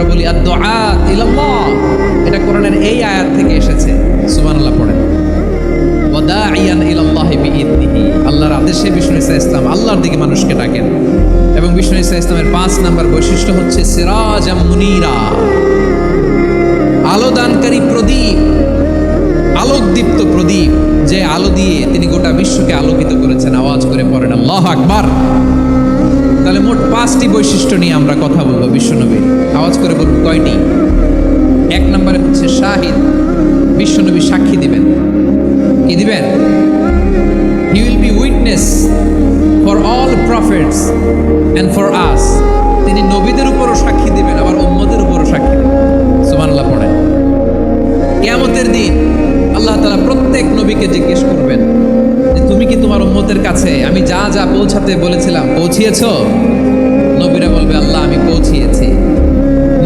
আমরা বলি এটা কোরআনের এই আয়াত থেকে এসেছে। সুবহানাল্লাহ পড়েন। আল্লাহর আদেশে বিষ্ণু ইসা ইসলাম আল্লাহর দিকে মানুষকে ডাকেন। এবং বিষ্ণু ইসা ইসলামের পাঁচ নাম্বার বৈশিষ্ট্য হচ্ছে সিরাজাম মুনিরা। আলো দানকারী প্রদীপ, আলোকদীপ্ত প্রদীপ, যে আলো দিয়ে তিনি গোটা বিশ্বকে আলোকিত করেছেন। আওয়াজ করে পড়েন, আল্লাহ আকবার। তাহলে মোট পাঁচটি বৈশিষ্ট্য নিয়ে আমরা কথা বলব বিশ্বনবী। আওয়াজ করে বলব কয়টি? এক নম্বরে হচ্ছে শাহিদ, বিশ্বনবী সাক্ষী দিবেন। কি দিবেন? He will be witness for all prophets and for us তিনি নবীদের উপরও সাক্ষী দিবেন, আবার উম্মদের উপরও সাক্ষী দেবেন। সুবহানাল্লাহ পড়েন। কিয়ামতের দিন আল্লাহ তালা প্রত্যেক নবীকে জিজ্ঞেস উম্মতের কাছে আমি যা যা পৌঁছাতে বলেছিলাম, পৌঁছিয়েছো? নবীরা বলবে, আল্লাহ, আমি পৌঁছিয়েছি।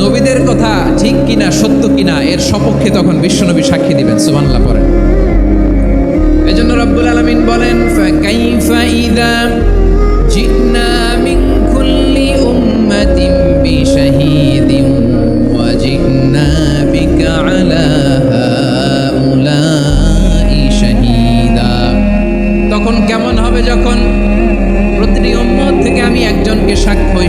নবীদের কথা ঠিক কিনা, সত্য কিনা, এর সপক্ষে তখন বিশ্বনবী সাক্ষী দিবেন, সুবহানাল্লাহ পড়েন এজন্য রব্বুল আলামিন বলেন, ফাকাইফা ইযা জিনা মিন কুল্লি উম্মাতিন বিশাহিদিন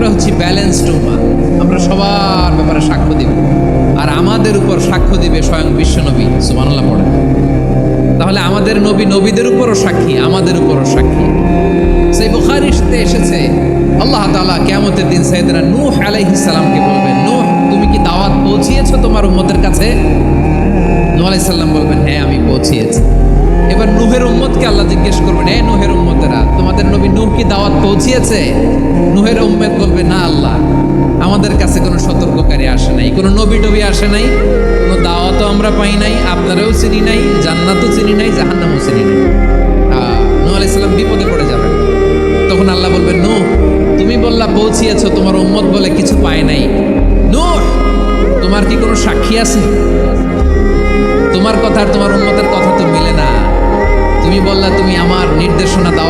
আমরা হচ্ছি ব্যালেন্সড উম্মা। আমরা সবার ব্যাপারে সাক্ষ্য দিব। আর আমাদের উপর সাক্ষ্য দিবে স্বয়ং বিশ্বনবী সুবহানাল্লাহ পড়েন তাহলে আমাদের নবী নবীদের উপরও সাক্ষী, আমাদের উপরও সাক্ষী। সেই বুখারিতে এসেছে, আল্লাহ তাআলা কিয়ামতের দিন সাইয়েদনা নূহ আলাইহিস সালামকে বলবেন, নূহ, তুমি কি দাওয়াত পৌঁছিয়েছো তোমার উম্মতের কাছে? নূহ আলাইহিস সালাম বলবেন হ্যাঁ আমি পৌঁছিয়েছি। এবার নূহের উম্মতকে আল্লাহ জিজ্ঞেস করবেন হ্যাঁ নুহের উম্মতেরা নূহ কি দাওয়াত পৌঁছিয়েছে? নূহের উম্মত বলবে, না আল্লাহ, আমাদের কাছে কোনো সতর্ককারী আসে নাই, কোনো নবী টবি আসে নাই, কোনো দাওয়াতও আমরা পাই নাই, আপনারাও চিনি নাই, জান্নাতও চিনি নাই, জাহান্নামও চিনি নাই। নূহ আলাইহিস সালাম বিপদে পড়ে যাবেন। তখন আল্লাহ বলবেন, নূহ, তুমি বললা পৌঁছিয়েছো, তোমার উম্মত বলে কিছু পায় নাই। নূহ, তোমার কি কোনো সাক্ষী আছে? তোমার কথা আর তোমার উন্মতের কথা তো মিলে না। তুমি বললা, তুমি আমার নির্দেশনা দাওয়াত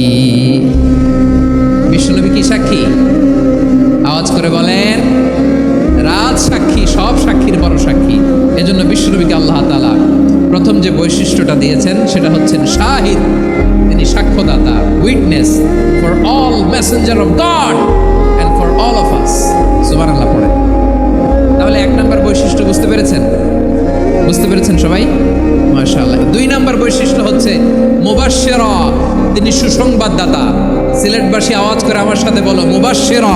করে বলেন, রাজ সাক্ষী, সব সাক্ষীর বড় সাক্ষী। এজন্য বিশ্বনবীকে আল্লাহ তালা প্রথম যে বৈশিষ্ট্যটা দিয়েছেন, সেটা হচ্ছেন শাহিদ। তিনি সাক্ষ্যদাতা witness for all messenger of God and for all of us সুবহানাল্লাহ পড়ে তাহলে এক নাম্বার বৈশিষ্ট্য বুঝতে পেরেছেন? বুঝতে পেরেছেন সবাই? মাশাআল্লাহ। দুই নাম্বার বৈশিষ্ট্য হচ্ছে মুবাশশিরা। তিনি সুসংবাদদাতা। সিলেটবাসী আওয়াজ করে আমার সাথে বলো, মুবাশশিরা।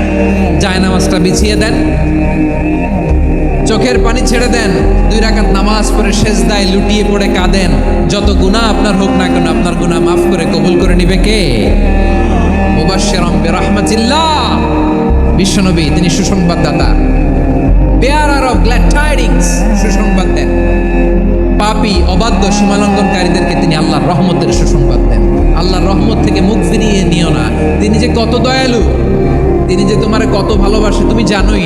জায়নামাজটা বিছিয়ে দেন। চোখের পানি ছেড়ে দেন। দুই রাকাত নামাজ পড়ে শেষ দায় লুটিয়ে পড়ে কাঁদেন। যত গুনাহ আপনার হোক না কেন, আপনার গুনাহ মাফ করে কবুল করে নিবে কে? বিশ্বনবী, তিনি সুসংবাদদাতা। অফ সুসংবাদ দেন। পাপী, অবাধ্য তিনি দেন। আল্লাহর রহমত থেকে মুখ ফিরিয়ে নিও না। তিনি যে কত দয়ালু। তিনি যে তোমার কত ভালোবাসে তুমি জানোই